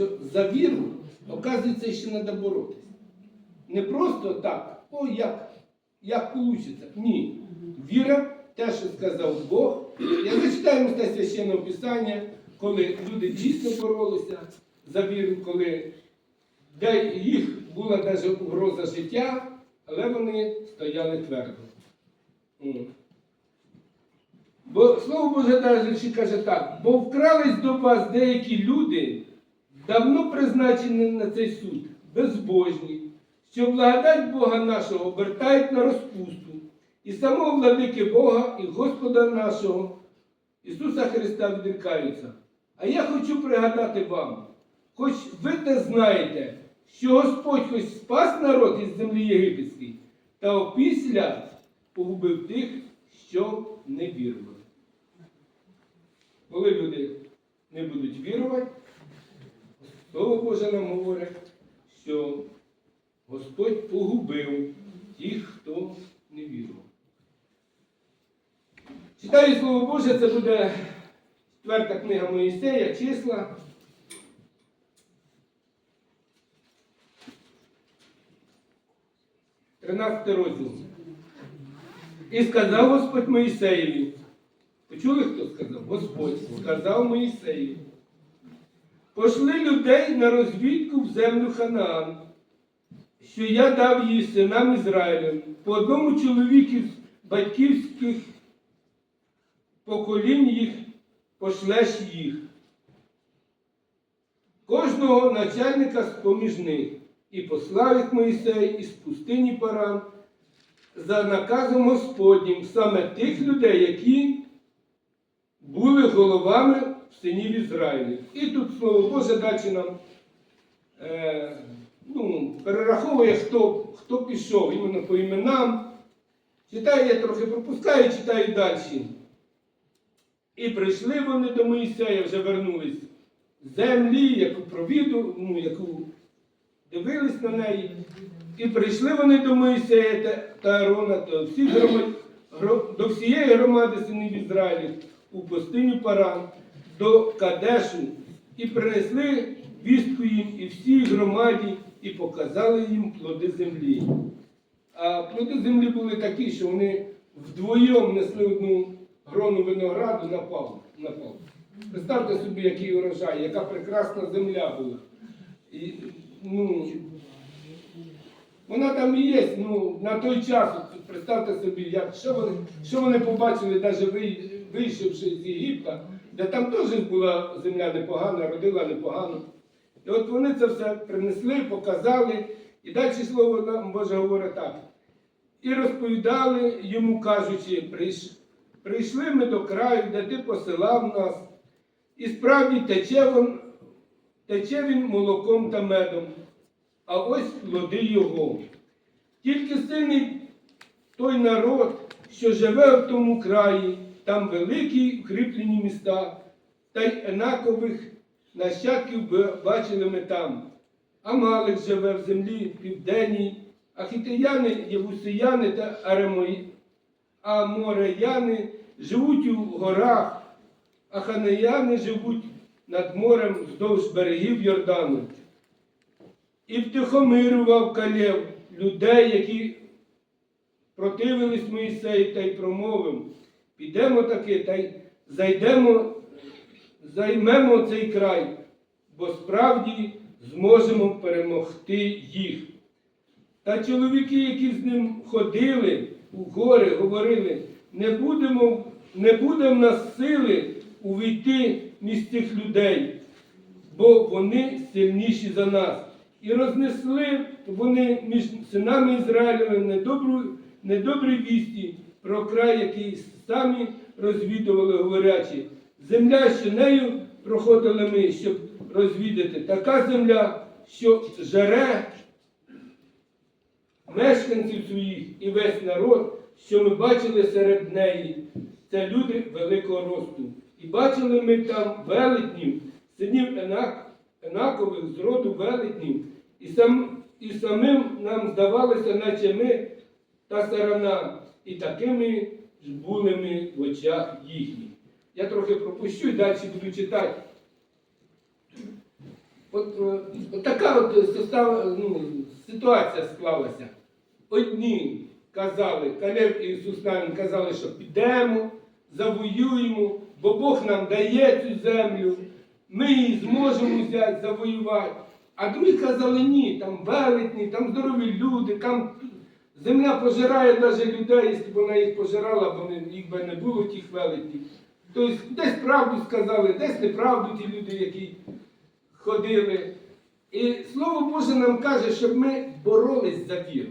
що за віру, оказується, ще треба боротися. Не просто так, о, як, як вийде. Ні. Віра, те, що сказав Бог. Я зачитаю місце священного Писання, коли люди дійсно боролися за віру, коли де їх була навіть угроза життя, але вони стояли твердо. Бо Слово Боже навіть каже так, бо вкрались до вас деякі люди, давно призначені на цей суд, безбожні, що благодать Бога нашого обертають на розпусту, і самого владики Бога і Господа нашого, Ісуса Христа відрікаються. А я хочу пригадати вам, хоч ви те знаєте, що Господь хоч спас народ із землі єгипетської, та опісля погубив тих, що не вірували. Коли люди не будуть вірувати, Слово Боже нам говорить, що Господь погубив тих, хто не вірував. Читаю Слово Боже, це буде четверта книга Моїсея, числа. Тринадцятий розділ. І сказав Господь Моїсеєві. Почули, хто сказав? Господь сказав Моїсею. Пошли людей на розвідку в землю Ханаан, що я дав її синам Ізраїлем, по одному чоловіку з батьківських поколінь їх пошлеш їх. Кожного начальника з поміж них, і послав їх Моїсей із пустині Паран за наказом Господнім саме тих людей, які були головами синів Ізраїлі. І тут слово Боже далі нам е, ну, перераховує, хто, хто пішов іменно по іменам. Читаю, я трохи пропускаю, читаю далі. І прийшли вони до Моїсея, вже вернулись землі, яку провіду, ну, яку дивились на неї. І прийшли вони до Моїсея та, Аарона, до, всіх громад, гро- до всієї громади синів Ізраїлів у пустиню Паран, до Кадешу, і принесли вістку їм і всій громаді, і показали їм плоди землі. А плоди землі були такі, що вони вдвоєм несли одну грону винограду на палку. Представте собі, який урожай, яка прекрасна земля була. І, ну, вона там і є, ну, на той час, представте собі, як, що, вони, що вони побачили, навіть вийшовши з Єгипта, де там теж була земля непогана, родила непогано. І от вони це все принесли, показали, і далі слово нам Боже говорить так. І розповідали йому, кажучи, прийшли ми до краю, де ти посилав нас, і справді тече він, тече він молоком та медом, а ось плоди його. Тільки сильний той народ, що живе в тому краї, там великі укріплені міста, та й енакових нащадків бачили ми там. Амалик живе в землі південній, а хітияни, євусияни та аремої, амореяни живуть у горах, а ханеяни живуть над морем вздовж берегів Йордану. І втихомирював Калєв людей, які противились Моїсею, та й промовив. Підемо таки та й зайдемо, займемо цей край, бо справді зможемо перемогти їх. Та чоловіки, які з ним ходили у гори, говорили, не будемо, не буде в нас сили увійти між цих людей, бо вони сильніші за нас. І рознесли вони між синами Ізраїлевими недобрі вісті про край, який самі розвідували, говорячи, земля, що нею проходили ми, щоб розвідати, така земля, що жере мешканців своїх і весь народ, що ми бачили серед неї, це люди великого росту. І бачили ми там велетнів, синів Енак, Енакових з роду велетнів, і, сам, і самим нам здавалося, наче ми та сарана, і такими ж були ми в очах їхніх. Я трохи пропущу і далі буду читати. От, е, от така от состав, ну, ситуація склалася. Одні казали, Калев і Ісус Навін казали, що підемо, завоюємо, бо Бог нам дає цю землю, ми її зможемо взяти, завоювати. А другі казали, ні, там велетні, там здорові люди, там земля пожирає навіть людей, якщо б вона їх пожирала, бо їх би не було тих велетнів. Тобто десь правду сказали, десь неправду ті люди, які ходили. І Слово Боже нам каже, щоб ми боролись за віру.